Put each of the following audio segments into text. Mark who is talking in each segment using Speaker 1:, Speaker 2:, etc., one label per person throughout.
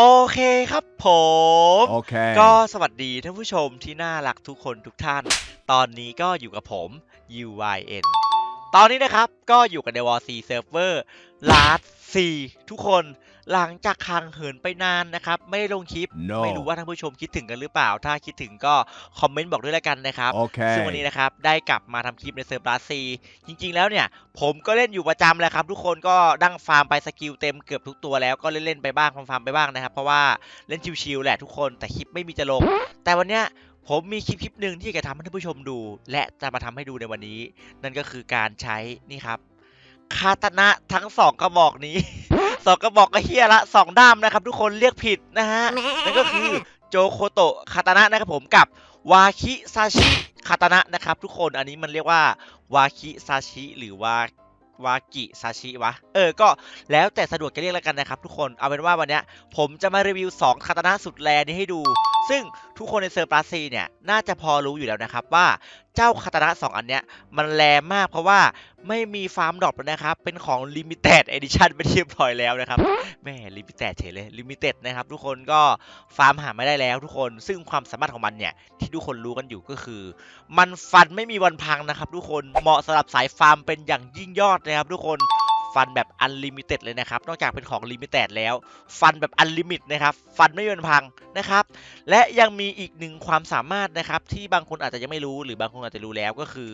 Speaker 1: โอเคครับผม
Speaker 2: Okay.
Speaker 1: ก็สวัสดีท่านผู้ชมที่น่ารักทุกคนทุกท่าน ตอนนี้ก็อยู่กับผม UYN ตอนนี้นะครับก็อยู่กับในวอร์ซีเซิร์ฟเวอร์ลาสซีทุกคน หลังจากคางเหินไปนานนะครับไม่ได้ลงคลิป
Speaker 2: No
Speaker 1: ไม่รู้ว่าท่านผู้ชมคิดถึงกันหรือเปล่า ถ้าคิดถึงก็คอมเมนต์บอกด้วยแล้วกันนะครับ
Speaker 2: Okay.
Speaker 1: ซึ่งวันนี้นะครับได้กลับมาทำคลิปในเซิร์ฟลาสซีจริง ๆ แล้วเนี่ย ผมก็เล่นอยู่ประจำแหละครับ ทุกคนก็ดั้งฟาร์มไปสกิลเต็มเกือบทุกตัวแล้วก็เล่นๆไปบ้างฟาร์มๆไปบ้างนะครับ เพราะว่าเล่นชิวๆแหละทุกคนแต่คลิปไม่มีจะลง แต่วันเนี้ยผมมีคลิปคลิปหนึ่งที่จะทำให้ท่านผู้ชมดู และจะมาทำให้ดูในวันนี้ นั่นก็คือการใช้นี่ครับ คาตานะทั้งสองกระบอกนี้ สองกระบอกก็เฮียละสองด้ามนะครับ ทุกคนเรียกผิดนะฮะนั่นก็คือโจโคโตะคาตานะนะครับผมกับวาคิซาชิคาตานะนะครับ ทุกคนอันนี้มันเรียกว่าวาคิซาชิหรือว่าวากิซาชิวะ เออ ก็แล้วแต่สะดวกจะเรียกแล้วกันนะครับทุกคน เอาเป็นว่าวันเนี้ยผมจะมารีวิว 2 คาตานะสุดแรนี้ให้ดู ซึ่งทุกคนในเซิร์ฟปาซีเนี่ยน่าจะพอรู้อยู่แล้วนะครับว่าเจ้าคาตานะสองอันเนี้ยมันแรงมากเพราะว่าไม่มีฟาร์มดรอปนะครับ เป็นของ Limited Edition ไปนที่เรียบร้อยแล้วนะครับแม่ลิมิเต็ดเฉยเลยลิมิเต็ดนะครับทุกคนก็ฟาร์มหาไม่ได้แล้วทุกคนซึ่งความสามารถของมันเนี่ยที่ทุกคนรู้กันอยู่ก็คือ มันฟันไม่มีวันพังนะครับทุกคนเหมาะสำหรับสายฟาร์มเป็นอย่างยิ่งยอดนะครับทุกคน ฟันแบบอันลิมิเต็ดเลยนะครับ นอกจากเป็นของลิมิเต็ดแล้ว ฟันแบบอันลิมิตนะครับ ฟันไม่มีวันพังนะครับ และยังมีอีกหนึ่งความสามารถนะครับ ที่บางคนอาจจะยังไม่รู้หรือบางคนอาจจะรู้แล้วก็คือ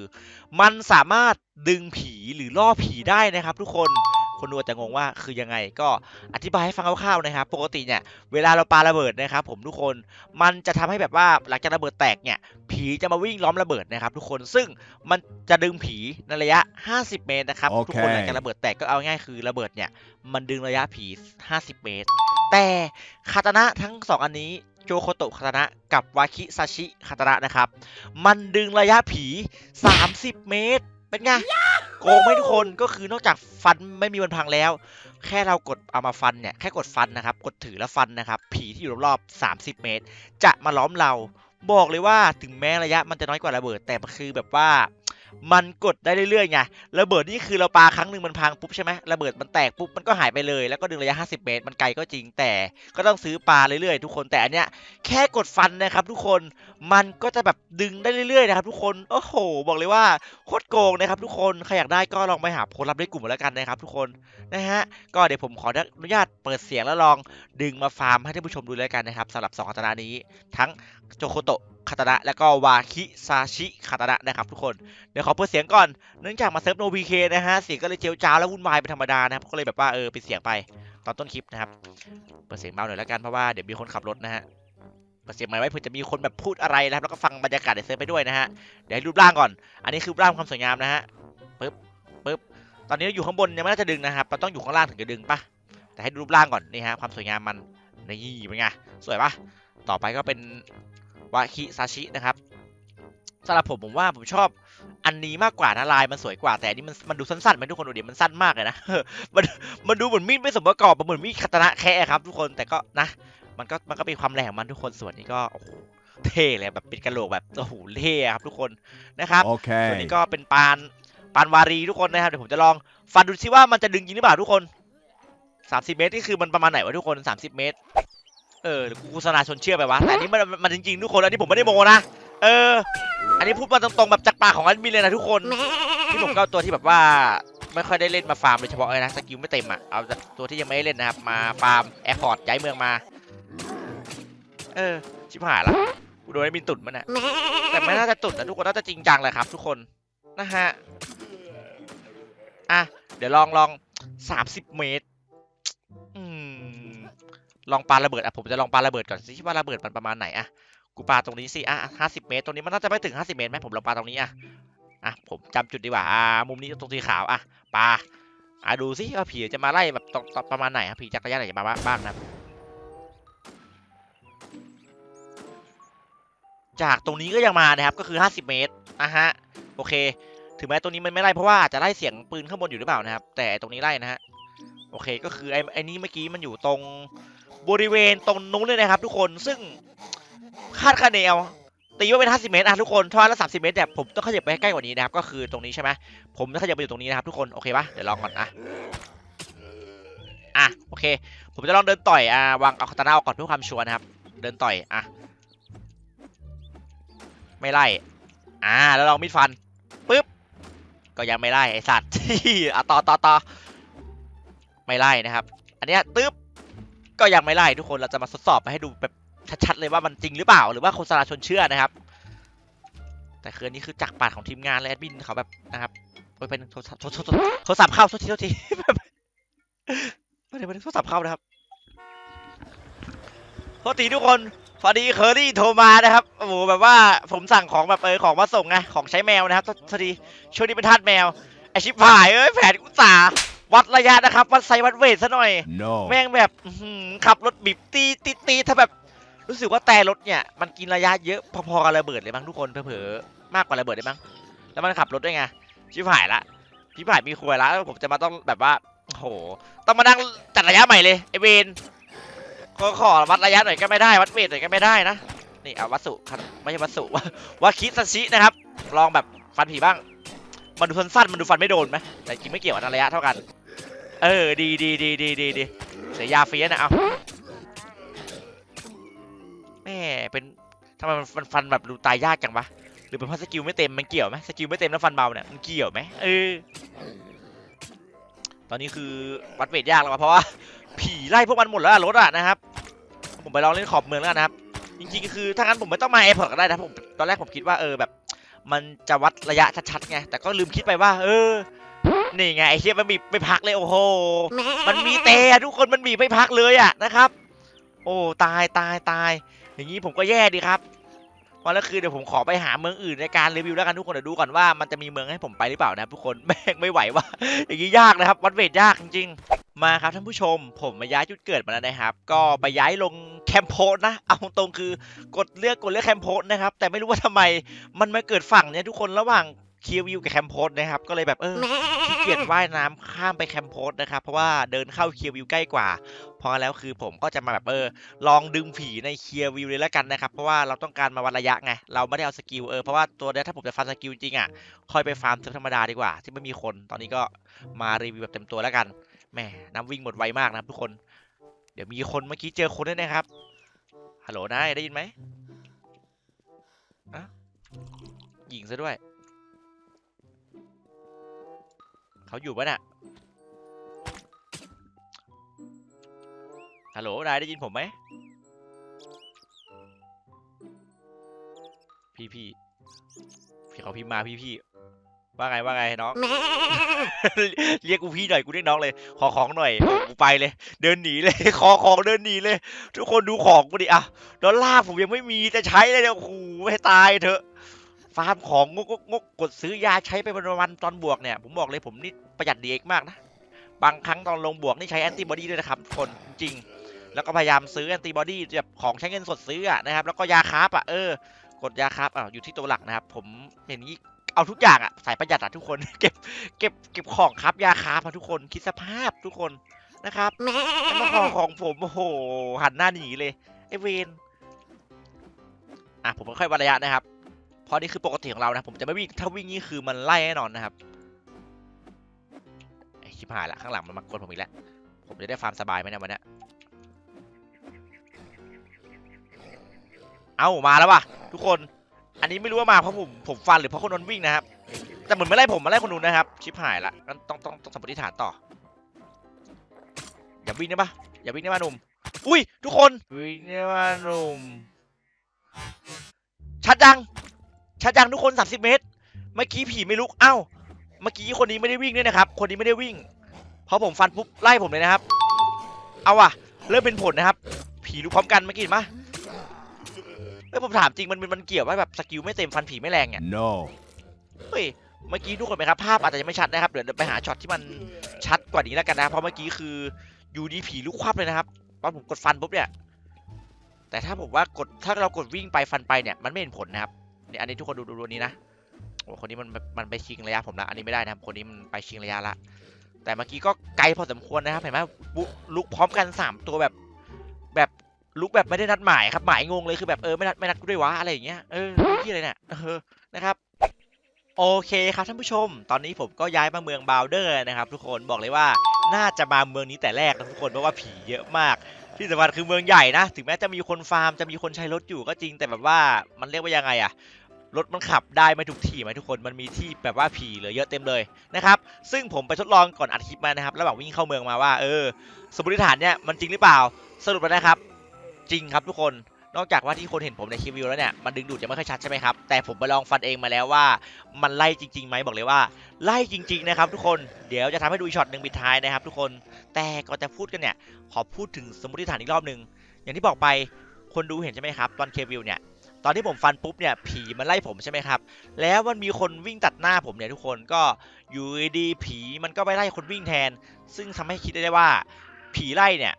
Speaker 1: มันสามารถดึงผีหรือล่อผีได้นะครับ ทุกคน คนดูอาจจะงงว่าคือยังไงก็อธิบายให้ฟังคร่าวๆนะครับ ปกติเนี่ยเวลาเราปาระเบิดนะครับ ผมทุกคนมันจะทำให้แบบว่าหลังจากระเบิดแตกเนี่ยผีจะมาวิ่งล้อมระเบิดนะครับ ทุกคนซึ่งมันจะดึงผีในระยะ 50 เมตรนะครับ
Speaker 2: โอเค
Speaker 1: ทุกคนหลังจากระเบิดแตกก็เอาง่ายคือระเบิดเนี่ยมันดึงระยะผี 50 เมตร แต่คาตานะทั้งสองอันนี้โจโคโตะคาตานะกับวาคิซาชิคาตานะนะครับ มันดึงระยะผี 30 เมตร เป็นไง โกงไม่ทุกคนก็คือนอกจากฟันไม่มีวันพังแล้ว แค่เรากดเอามาฟันเนี่ยแค่กดฟันนะครับกดถือแล้วฟันนะครับ ผีที่อยู่รอบๆ30 เมตร จะมาล้อมเราบอกเลยว่าถึงแม้ระยะมันจะน้อยกว่าระเบิด แต่มันคือแบบว่า มันกดได้เรื่อยๆไงระเบิดนี่คือเราปาครั้งหนึ่งมันพังปุ๊บใช่ไหมระเบิดมันแตกปุ๊บมันก็หายไปเลย แล้วก็ดึงระยะ 50 เมตร มันไกลก็จริงแต่ ก็ต้องซื้อปลาเรื่อยๆ ทุกคนแต่อันเนี้ยแค่กดฟันนะครับทุกคนมันก็จะแบบดึงได้เรื่อยๆนะครับทุกคนโอ้โห บอกเลยว่าโคตรโกงนะครับทุกคนใครอยากได้ก็ลองไปหาโพสต์รับในกลุ่มแล้วกันนะครับทุกคนนะฮะก็เดี๋ยวผมขออนุญาตเปิดเสียงแล้วลองดึงมาฟาร์มให้ท่านผู้ชมดูแล้วกันนะครับสำหรับสองคาตานะนี้ทั้งโจโคโตะ คาตานะและก็วาคิซาชิคาตานะนะครับทุกคน เดี๋ยวขอเปิดเสียงก่อน เนื่องจากมาเซิร์ฟโนวีเคนะฮะเสียงก็เลยเจียวจ้าวและวุ่นวายเป็นธรรมดานะครับก็เลยแบบว่าเออปิดเสียงไปตอนต้นคลิปนะครับ เปิดเสียงเบาหน่อยแล้วกันเพราะว่าเดี๋ยวมีคนขับรถนะฮะเปิดเสียงใหม่ไว้เผื่อจะมีคนแบบพูดอะไรนะครับแล้วก็ฟังบรรยากาศในเซิร์ฟไปด้วยนะฮะเดี๋ยวให้รูปร่างก่อน อันนี้คือรูปร่างความสวยงามนะฮะปึ๊บปึ๊บตอนนี้อยู่ข้างบนยังไม่น่าจะดึงนะครับเราต้องอยู่ข้างล่างถึงจะดึงปะแต่ให้ดูรูปร่างก่อนนี่ฮะความสวยงามมันนี่เป็นไงสวยปะต่อไปก็เป็น วาคิซาชินะครับสำหรับผมผมว่าผมชอบอันนี้มากกว่านะลายมันสวยกว่าแต่อันนี้มันมันดูสั้นๆไหมทุกคนดูดิมันสั้นมากเลยนะมันมันดูเหมือนมีดไม่สมประกอบมันเหมือนมีดคาตานะแค่ครับ ทุกคนแต่ก็นะมันก็มันก็มีความแรงของมันทุกคนส่วนนี้ก็โอ้โหเท่เลยแบบเป็นกระโหลกแบบโอ้โหเท่ครับทุกคนนะครับส่วน
Speaker 2: Okay.
Speaker 1: นี้ก็เป็นปานปานวารีทุกคนนะครับเดี๋ยวผมจะลองฟันดูซิว่ามันจะดึงจริงหรือเปล่าทุกคน 30 เมตรนี่คือมันประมาณไหนวะทุกคน 30 เมตร เออกูโฆษณาชวนเชื่อไปวะแต่อันนี้มันมันจริงๆทุกคนอันนี้ผมไม่ได้โมนะเออ อันนี้พูดมาตรงๆแบบจากปากของอันมินเลยนะทุกคนที่ผมก็เอาตัวที่แบบว่าไม่ค่อยได้เล่นมาฟาร์มโดยเฉพาะเลยนะสกิลไม่เต็มอะเอาตัวที่ยังไม่ได้เล่นนะครับมาฟาร์มแอร์พอร์ตย้ายเมืองมา เออชิบหายละกูโดนไอ้มินตุ่นมันอะแต่ไม่น่าจะตุ่นนะทุกคนน่าจะจริงจังเลยครับ ทุกคนนะฮะอะเดี๋ยวลองลองสามสิบเมตร ลองปาระเบิดอะผมจะลองปาระเบิดก่อนสิว่าระเบิดมันประมาณไหนอะกูปาตรงนี้สิอะห้าสิบเมตรตรงนี้มันน่าจะไม่ถึงห้าสิบเมตรไหมผมลองปาตรงนี้อะอะผมจำจุดดีกว่าอ่ามุมนี้ตรงสีขาวอะปาอะดูสิว่าผีจะมาไล่แบบตรงประมาณไหนครับผีจากระยะไหนจะมาบ้างนะจากตรงนี้ก็ยังมานะครับก็คือ 50 เมตรนะฮะโอเค ถึงแม้ตรงนี้มันไม่ไล่เพราะว่าอาจจะไล่เสียงปืนข้างบนอยู่หรือเปล่านะครับ แต่ตรงนี้ไล่นะฮะ โอเคก็คือไอ้ไอ้นี้เมื่อกี้มันอยู่ตรงบริเวณตรงนู้นเลยนะครับ ทุกคนซึ่งคาดคะเนเอาตีว่าเป็น 50 เมตรอะทุกคนถ้าละ30 เมตรเนี่ยผมต้องขยับไปให้ใกล้กว่านี้นะครับ ก็คือตรงนี้ใช่ไหมผมต้องขยับไปอยู่ตรงนี้นะครับทุกคนโอเคปะเดี๋ยวลองก่อนอะอะโอเค ผมจะลองเดินต่อยอ่าวางเอาคาตานาออกก่อนเพื่อความชัวร์นะครับ เดินต่อยอะไม่ไล่อ่าแล้วลองมีดฟันปึ๊บก็ยังไม่ไล่ไอสัตว์อะต่อต่อต่อ ไม่ไล่นะครับ อันนี้ตึ๊บก็ยังไม่ไล่ทุกคนเราจะมาทดสอบไปให้ดูแบบชัดๆเลยว่ามันจริงหรือเปล่า หรือว่าโฆษณาชนเชื่อนะครับ แต่คืนนี้คือจักรปาดของทีมงานและแอดมินเขาแบบนะครับโอ้ยเป็นโทรศัพท์โทรศัพท์เข้าโทษทีโทษทีไม่ได้ไม่ได้โทรศัพท์เข้านะครับโทษทีทุกคนพอดีเคอรี่โทรมานะครับโอ้โหแบบว่าผมสั่งของแบบเออของมาส่งไงของใช้แมวนะครับโทษทีช่วงนี้เป็นทาสแมวไอชิบหายเอ้ยแผนกุศา วัดระยะนะครับวัดไซส์วัดเวทซะหน่อย
Speaker 2: No.
Speaker 1: แม่งแบบอื้อหือขับรถบีบตีตีตีถ้าแบบ รู้สึกว่าแต่รถเนี่ยมันกินระยะเยอะพอๆกับระเบิดเลยมั้งทุกคนเผลอๆมากกว่าระเบิดเลยมั้งแล้วมันขับรถด้วยไงชิบหายละชิบหายมีควยละแล้วผมจะมาต้องแบบว่าโอ้โหต้องมานั่งจัดระยะใหม่เลยไอเวนขอขอวัดระยะหน่อยก็ไม่ได้ วัดเวทหน่อยก็ไม่ได้นะนี่เอาวัสดุครับไม่ใช่วัสดุว่าว่าคิดซาชินะครับ ลองแบบฟันผีบ้างมันดูสั้นๆมันดูฟันไม่โดนไหมแต่จริงไม่เกี่ยวกับระยะเท่ากัน เออ ดีดีดีดีดีดีเสียยาฟรีนะเอาแม่เป็นทำไมมันฟันแบบดูตายยากจังวะหรือเป็นเพราะสกิลไม่เต็มมันเกี่ยวไหมสกิลไม่เต็มแล้วฟันเบาเนี่ยมันเกี่ยวไหมเออ ตอนนี้คือวัดเวทยากแล้ววะเพราะว่าผีไล่พวกมันหมดแล้วอะรถอะนะครับ ผมไปลองเล่นขอบเมืองแล้วนนะครับ จริงๆคือถ้างั้นผมไม่ต้องมาแอร์พอร์ตก็ได้นะผมตอนแรกผมคิดว่าเออแบบ มันจะวัดระยะชัดๆไงแต่ก็ลืมคิดไปว่า เออ นี่ไงไอ้เฮียมันมีไม่พักเลยโอ้โห มันมีเตะทุกคนมันมีไม่พักเลยอะนะครับ โอ้ตายตายตาย อย่างนี้ผมก็แย่ดีครับวันละคืนเดี๋ยวผมขอไปหาเมืองอื่นในการรีวิวแล้วกันทุกคนเดี๋ยวดูก่อนว่ามันจะมีเมืองให้ผมไปหรือเปล่านะครับทุกคนแม่งไม่ไหวว่าอย่างนี้ยากนะครับ วัดเวทยากจริงๆมาครับท่านผู้ชม ผมมาย้ายจุดเกิดมาแล้วนะครับ ก็ไปย้ายลงแคมป์โพสต์นะเอาตรงๆคือกดเลือกกดเลือกแคมป์โพสต์นะครับแต่ไม่รู้ว่าทำไมมันมาเกิดฝั่งเนี้ยทุกคนระหว่าง เคียวิวกับแคมป์โพสต์นะครับ ก็เลยแบบเออขี้เกียจว่ายน้ำข้ามไปแคมป์โพสต์นะครับ เพราะว่าเดินเข้าเคียร์วิวใกล้กว่าเพอแล้วคือผมก็จะมาแบบเออ ลองดึงผีในเคียร์วิวเลยแล้วกันนะครับ เพราะว่าเราต้องการมาวัดระยะไง เราไม่ได้เอาสกิลเออ เพราะว่าตัวเนี้ยถ้าผมจะฟันสกิลจริงๆอะ ค่อยไปฟาร์มเซิร์ฟธรรมดาดีกว่า ที่ไม่มีคน ตอนนี้ก็มารีวิวแบบเต็มตัวแล้วกัน แหมน้ำวิ่งหมดไวมากนะครับทุกคน เดี๋ยวมีคนเมื่อกี้เจอคนด้วยนะครับ ฮัลโหลนายได้ยินไหมอะยิงซะด้วย เขาอยู่ปะน่ะฮัลโหลนายได้ยินผมไหมพี่พี่พี่เขาพิมพ์มาพี่พี่ว่าไงว่าไงน้อง เรียกกูพี่หน่อยกูเรียกน้องเลย ขอของหน่อยโอ้กูไปเลย เดินหนีเลย ขอของเดินหนีเลย ทุกคนดูของกูดิอะดอลลาร์ผมยังไม่มีจะใช้เลยเนี่ยโอ้โหให้ตายเถอะฟาร์มของงกงกงกกดซื้อยาใช้ไปวันๆตอนบวกเนี่ย ผมบอกเลยผมนี่ ประหยัดดีเอกมากนะ บางครั้งตอนลงบวกนี่ใช้แอนติบอดีด้วยนะครับคนจริง แล้วก็พยายามซื้อแอนติบอดีแบบของใช้เงินสดซื้อนะครับ แล้วก็ยาคาร์บอะเออกดยาคาร์บอะอยู่ที่ตัวหลักนะครับ ผมอย่างนี้เอาทุกอย่างอะใส่ประหยัดอะทุกคนเก็บเก็บเก็บของครับยาคาร์บอะทุกคนคิดสภาพทุกคนนะครับแมาของของผมโอ้โหหันหน้าหนีเลยไอเวนอะผมค่อยๆวัดระยะนะครับเพราะนี่คือปกติของเรานะผมจะไม่วิ่งถ้าวิ่งนี่คือมันไล่แน่นอนนะครับ ชิบหายละข้างหลังมันมากดผมอีกแล้ว ผมจะได้ฟาร์มสบายไหมเนี่ยวันเนี้ยเอ้ามาแล้วว่ะทุกคน อันนี้ไม่รู้ว่ามาเพราะผมผมฟันหรือเพราะคนนั้นวิ่งนะครับ แต่เหมือนไม่ไล่ผมมาไล่คนนู้นนะครับ ชิบหายละงั้นต้องต้องต้องสมมติฐานต่อ อย่าวิ่งได้ปะอย่าวิ่งได้ปะหนุ่ม อุ้ยทุกคน วิ่งได้ปะหนุ่ม ชัดยังชัดยังทุกคน30เมตร เมื่อกี้ผีไม่ลุก เอ้า เมื่อกี้คนนี้ไม่ได้วิ่งด้วยนะครับ คนนี้ไม่ได้วิ่ง เพราะผมฟันปุ๊บไล่ผมเลยนะครับ เอาว่ะ เริ่มเป็นผลนะครับ ผีลุกพร้อมกันเมื่อกี้เห็นปะเอ้ยผมถามจริงมันมันมันเกี่ยวว่าแบบสกิลไม่เต็มฟันผีไม่แรงเนี่ย
Speaker 2: No.
Speaker 1: เฮ้ยเมื่อกี้ทุกคนไหมครับภาพอาจจะยังไม่ชัดนะครับเดี๋ยวเดี๋ยวไปหาช็อตที่มันชัดกว่านี้แล้วกันนะเพราะเมื่อกี้คืออยู่ดีผีลุกควับเลยนะครับตอนผมกดฟันปุ๊บเนี่ย แต่ถ้าผมว่ากดถ้าเรากดวิ่งไปฟันไปเนี่ยมันไม่เห็นผลนะครับเนี่ยอันนี้ทุกคนดูดูดูนี้นะ โอ้คนนี้มันมันไปชิงระยะผมละอันนี้ไม่ได้นะครับ คนนี้มันไปชิงระยะละ แต่เมื่อกี้ก็ไกลพอสมควรนะครับเห็นไหมลุกพร้อมกันสามตัวแบบ แบบลุกแบบไม่ได้นัดหมายครับหมายงงเลยคือแบบเออไม่นัดไม่นัดกูด้วยวะอะไรอย่างเงี้ยเออที่อะไรเนี่ยเออนะครับโอเคครับท่านผู้ชม ตอนนี้ผมก็ย้ายมาเมืองบาวเดอร์นะครับ ทุกคนบอกเลยว่าน่าจะมาเมืองนี้แต่แรกนะทุกคนเพราะว่าผีเยอะมาก ที่สำคัญคือเมืองใหญ่นะ ถึงแม้จะมีคนฟาร์มจะมีคนใช้รถอยู่ก็จริงแต่แบบว่ามันเรียกว่ายังไงอะ รถมันขับได้ไม่ทุกที่ไหมทุกคนมันมีที่แบบว่าผีเหลือเยอะเต็มเลยนะครับซึ่งผมไปทดลองก่อนอัดคลิปมานะครับระหว่างวิ่งเข้าเมืองมาว่าเออสมมติฐานเนี่ยมันจริงหรือเปล่าสรุปแล้วนะครับ จริงครับทุกคนนอกจากว่าที่คนเห็นผมในคลิปวิวแล้วเนี่ยมันดึงดูดจะไม่ค่อยชัดใช่ไหมครับแต่ผมไปลองฟันเองมาแล้วว่ามันไล่จริงๆไหมบอกเลยว่า ไล่จริง ๆ นะครับ ทุกคนเดี๋ยวจะทำให้ดูช็อตหนึ่งปิดท้ายนะครับ ทุกคนแต่ก่อนจะพูดกันเนี่ยขอพูดถึงสมมติฐานอีกรอบหนึ่งอย่างที่บอกไปคนดูเห็นใช่ไหมครับตอนเควิวเนี่ย ตอนที่ผมฟันปุ๊บเนี่ยผีมันไล่ผมใช่ไหมครับ แล้วมันมีคนวิ่งตัดหน้าผมเนี่ยทุกคนก็อยู่ดีผีมันก็ไปไล่คนวิ่งแทน ซึ่งทำให้คิดได้ว่า ผีไล่เนี่ย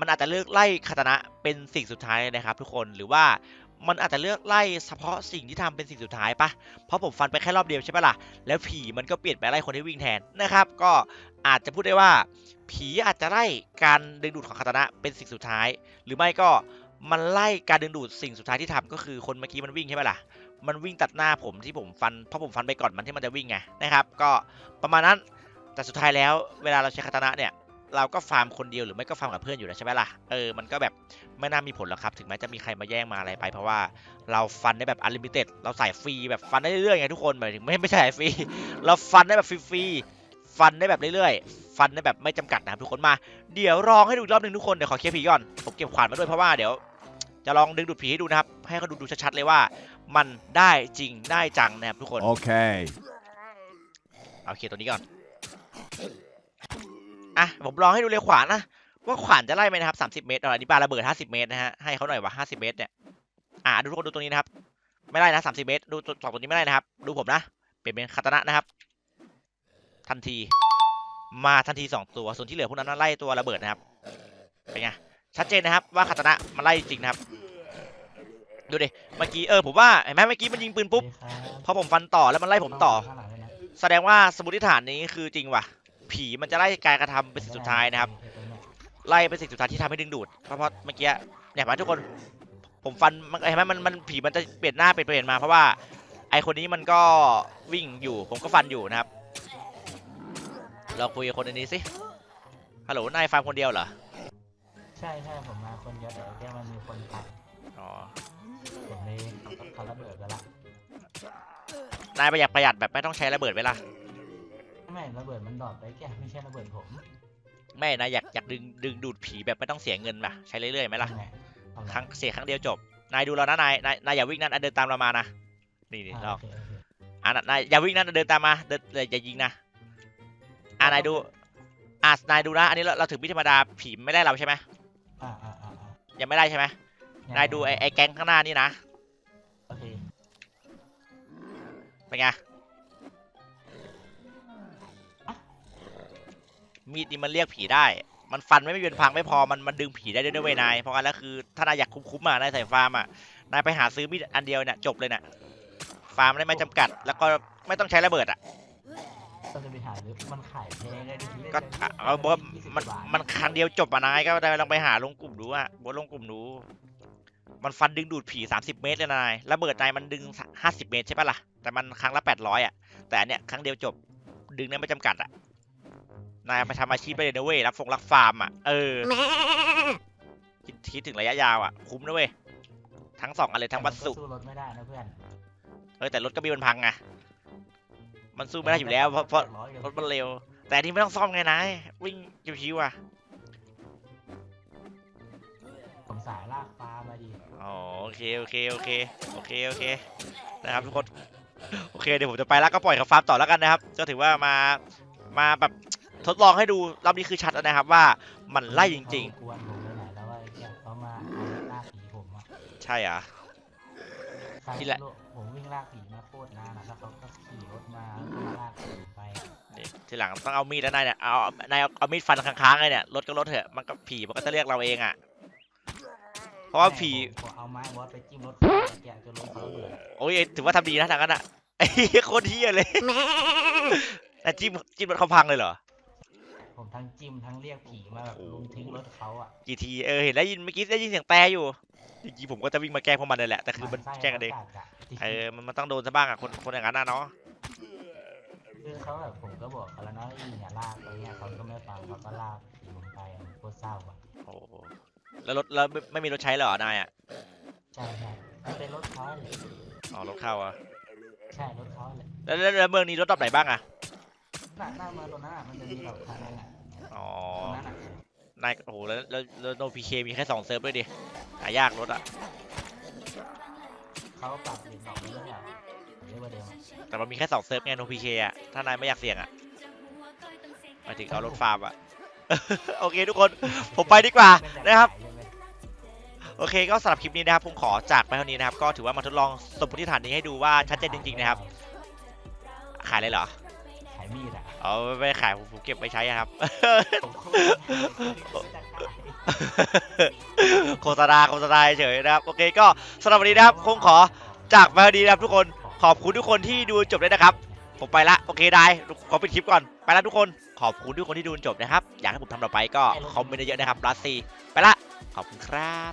Speaker 1: มันอาจจะเลือกไล่คาตานะเป็นสิ่งสุดท้ายนะครับ ทุกคนหรือว่ามันอาจจะเลือกไล่เฉพาะสิ่งที่ทำเป็นสิ่งสุดท้ายปะเพราะผมฟันไปแค่รอบเดียวใช่ปะล่ะ แล้วผีมันก็เปลี่ยนไปไล่คนที่วิ่งแทนนะครับ ก็อาจจะพูดได้ว่า ผีอาจจะไล่การดึงดูดของคาตานะเป็นสิ่งสุดท้าย หรือไม่ก็ มันไล่การดึงดูดสิ่งสุดท้ายที่ทำก็คือคนเมื่อกี้มันวิ่งใช่ปะล่ะ มันวิ่งตัดหน้าผมที่ผมฟันเพราะผมฟันไปก่อนมันที่มันจะวิ่งไงนะครับ ก็ประมาณนั้นแต่สุดท้ายแล้วเวลาเราใช้คาตนะเนี่ยเราก็ฟาร์มคนเดียวหรือไม่ก็ฟาร์มกับเพื่อนอยู่แล้วใช่ไหมล่ะ เออ มันก็แบบไม่น่ามีผลหรอกครับ ถึงแม้จะมีใครมาแย่งมาอะไรไป เพราะว่าเราฟันได้แบบอ n l ลิมิเต็ด เราใส่ฟรีแบบฟันได้เรื่อยๆไงทุกคนหมายถึงไม่ไม่ใช่ฟรี เราฟันได้แบบฟรีๆ ฟันได้แบบเรื่อยๆ ฟันได้แบบไม่จำกัดนะครับทุกคนมา เดี๋ยวลองให้ดูอีกรอบหนึ่งทุกคน เดี๋ยวขอเคลียร์ผีก่อน ผมเก็บขวานมาด้วยเพราะว่าเดี๋ยว จะลองดึงดูดผีให้ดูนะครับ ให้เขาดูดูชัดๆเลยว่า มันได้จริงได้จังนะครับทุกคน
Speaker 2: Okay.
Speaker 1: เอาเคลียร์ตัวนี้ก่อน อะผมลองให้ดูเลยขวานนะว่าขวานจะไล่ไหมนะครับ30เมตรอะอันนี้ปาระเบิด50เมตรนะฮะ ให้เขาหน่อยว่า50เมตรเนี่ย อะดูทุกคนดูตัวนี้นะครับ ไม่ไล่นะ30เมตร ดูตัวสองตัวนี้ไม่ไล่นะครับ ดูผมนะ เปลี่ยนเป็นคาตานะนะครับ ทันที มาทันที 2 ตัว ส่วนที่เหลือพวกนั้นนะไล่ตัวระเบิดนะครับ เป็นไง ชัดเจนนะครับว่าคาตานะมันไล่จริงนะครับ ดูดิ เมื่อกี้เออผมว่าเห็นไหมเมื่อกี้มันยิงปืนปุ๊บ พอผมฟันต่อแล้วมันไล่ผมต่อ
Speaker 3: ข้างหลังด้วยนะ
Speaker 1: แสดงว่าสมมติฐานนี้คือจริงว่ะ ผีมันจะไล่การกระทำเป็นสิ่งสุดท้ายนะครับ ไล่เป็นสิ่งสุดท้ายที่ทำให้ดึงดูด เพราะเพราะเมื่อกี้เนี่ยมาทุกคน ผมฟันมันเห็นไหมมันมันผีมันจะเปลี่ยนหน้าเปลี่ยนเปลี่ยนมาเพราะว่าไอคนนี้มันก็วิ่งอยู่ผมก็ฟันอยู่นะครับ ลองคุยกับคนอันนี้สิ ฮัลโหล นายฟังคนเดียวเหรอ
Speaker 3: ใช่ใช่ผมมาคนเดียวแต่แค่มันมีคนตัด
Speaker 1: อ๋อ
Speaker 3: ผมเลยเขาระเบิดไปละ
Speaker 1: นายประหยัดประหยัดแบบไม่ต้องใช้ระเบิดเวลา
Speaker 3: ไม่ระเบิดมันดรอปไปแค่ไม่ใช่ระเบิดผม
Speaker 1: ไม่นะอยากอยากดึงดึงดูดผีแบบไม่ต้องเสียเงินป่ะ ใช้เรื่อยๆไหมล่ะ
Speaker 3: ยังไงเอา
Speaker 1: ครั้งเสียครั้งเดียวจบ นายดูเรานะนาย นายนายอย่าวิ่งนะนายเดินตามเรามานะ นี่นี่
Speaker 3: อ่า
Speaker 1: ลอง
Speaker 3: โอเคโอเค
Speaker 1: อ่านายอย่าวิ่งนะเดินตามมา เดินเลยอย่ายิงนะ อ่านายดู อ่านายดูนะ อันนี้เราเราถือมีดธรรมดาผีไม่ได้เราใช่ไหม
Speaker 3: อ่าอ่าอ่าอ่า
Speaker 1: ยังไม่ได้ใช่ไหม
Speaker 3: ยัง
Speaker 1: นายดูไอ้ไอ้แก๊งข้างหน้านี่นะ
Speaker 3: โอเค
Speaker 1: เป็นไงมีดนี่มันเรียกผีได้ มันฟันไม่เป็นพังไม่พอ มันมันดึงผีได้ด้วยนะเว้ยนาย เพราะงั้นแล้วคือถ้านายอยากคุ้มๆอะนายใส่ฟาร์มอะ นายไปหาซื้อมีดอันเดียวเนี่ยจบเลยเนี่ย ฟาร์มได้ไม่จำกัด แล้วก็ไม่ต้องใช้ระเบิดอะ
Speaker 3: ก็จะไปหาหรือมันขายแพงได้ดี
Speaker 1: ก็อะเอาบอกว่ามันมันคันเดียวจบอะนายก็ได้ลองไปหาลงกลุ่มดูอะบนลงกลุ่มดู มันฟันดึงดูดผี30เมตรเลยนะนายระเบิดนายมันดึง50เมตรใช่ปะล่ะแต่มันครั้งละ800อะแต่อันเนี้ยครั้งเดียวจบดึงได้ไม่จำกัดอะนายเอาไปทำอาชีพไปเลยนะเว้ยรับฟงรับฟาร์มอะเออคิดคิดถึงระยะยาวอะคุ้มนะเว้ยทั้งสองอันเลยทั้งวัสดุ
Speaker 3: สู้รถไม่ได้นะเพื่อน
Speaker 1: เออแต่รถก็มีมันพังไง มันสู้ไม่ได้อยู่แล้วเพราะเพราะ
Speaker 3: ร้อยกับ
Speaker 1: รถมันเร็ว แต่อันนี่ไม่ต้องซ่อมไงนายวิ่งชิวๆอะ
Speaker 3: ผมสายลากปลามาดิ
Speaker 1: อ๋อโอเคโอเคโอเคโอเคโอเคนะครับทุกคนโอเคเดี๋ยวผมจะไปแล้วก็ปล่อยเขาฟาร์มต่อแล้วกันนะครับ ก็ถือว่ามามาแบบทดลองให้ดูรอบนี้คือชัดแล้วนะครับว่ามันไล่จริง
Speaker 3: เขากวนผมไปไหนแล้วว่าไอ้เนี่ยเขามาเอาลากผีผมอะ
Speaker 1: ๆใช่อะ
Speaker 3: ใคร
Speaker 1: ที่แหละ
Speaker 3: ไม่รู้ผมวิ่งลากผีมาโค ตรนานนะแล้วเขาก็ขี่รถมาแล้วก็มาลากผีไป
Speaker 1: นี่ทีหลังต้องเอามีดแล้วนายเนี่ย เอานายเอาเอามีดฟันค้างๆเลยเนี่ย รถก็รถเถอะ มันก็ผีมันก็จะเรียกเราเองอะ เพราะว่าผี
Speaker 3: ผมผมเอาไม้บอสไปจิ้มรถแกะจนรถเขาระเบิด
Speaker 1: โอ้ยถือว่าทำดีนะทางนั้นอะไอ้เหี้ยโคตรเฮียเลยแต่จิ้มจิ้มรถเขาพังเลยเหรอ
Speaker 3: ผมทั้งจิ้มทั้งเรียกผีมาแบบลุมทิ้งรถเขาอะ
Speaker 1: กี่ทีเออเห็นได้ยินเมื่อกี้ได้ยินเสียงแต่อยู่จริงๆผมก็จะวิ่งมาแกล้งพวกมันเลยแหละแต่คือมัน
Speaker 3: ไส้
Speaker 1: แกล้งกันเอง
Speaker 3: ขาดะ
Speaker 1: เออมันมันต้องโดนซะบ้างอะคนคนอย่างนั้นน่ะเนาะ
Speaker 3: คือเขาแบบผมก็บอกเขาแล้วนะว่าอย่าลากอะไรเงี้ยเขาก็ไม่ฟังเขาก็ลากผมไปโคตรเศร้าอะ
Speaker 1: โอ้โหแล้วรถแล้วไม่ไม่มีรถใช้เหรอนายอะ
Speaker 3: ใช่ใช่มันเป็นรถเขาเลย
Speaker 1: อ๋อรถเข้าอะ
Speaker 3: ใช่รถเขาเลย
Speaker 1: แล้วแล้วแล้วเมืองนี้รถแบบไหนบ้างอะ
Speaker 3: หน้าหน้าเมืองตรงนั้นอะมันจะมีแบบคันนึงอะ
Speaker 1: อ๋อ
Speaker 3: ตรงนั้นอะ
Speaker 1: นายโอ้โหแล้วแล้วแล้วโนพีเคมีแค่สองเซิร์ฟด้วยดิหายากรถอะ
Speaker 3: เขาปรับเปลี่ยนออกมาเรื่อยๆเยอะกว่าเดิมอะ
Speaker 1: แต่มันมีแค่สองเซิร์ฟไงโนพีเคอะถ้านายไม่อยากเสี่ยงอะหมายถึงเอารถฟาร์มอะโอเคทุกคนผมไปดีกว่านะครับ
Speaker 3: ใช่ไหม
Speaker 1: โอเคก็สำหรับคลิปนี้นะครับผมขอจากไปเท่านี้นะครับ ก็ถือว่ามาทดลองสมมติฐานนี้ให้ดูว่าชัดเจนจริงๆนะครับ ขายเลยเหรอ
Speaker 3: ขายมีดอะ
Speaker 1: เอาไม่ขายผมผมเก็บไว้ใช้อะครับ
Speaker 3: ผมก็ไม่ได้จะขาย
Speaker 1: โฆษณาโฆษณาเฉยๆนะครับ โอเคก็สำหรับวันนี้นะครับคงขอจากไปเท่านี้นะครับทุกคนขอบคุณทุกคนที่ดูจบเลยนะครับ ผมไปละโอเคได้ขอปิดคลิปก่อนไปละทุกคนขอบคุณทุกคนที่ดูจนจบนะครับ อยากให้ผมทำต่อไปก็คอมเมนต์เยอะๆนะครับรัสซีไปละขอบคุณครับ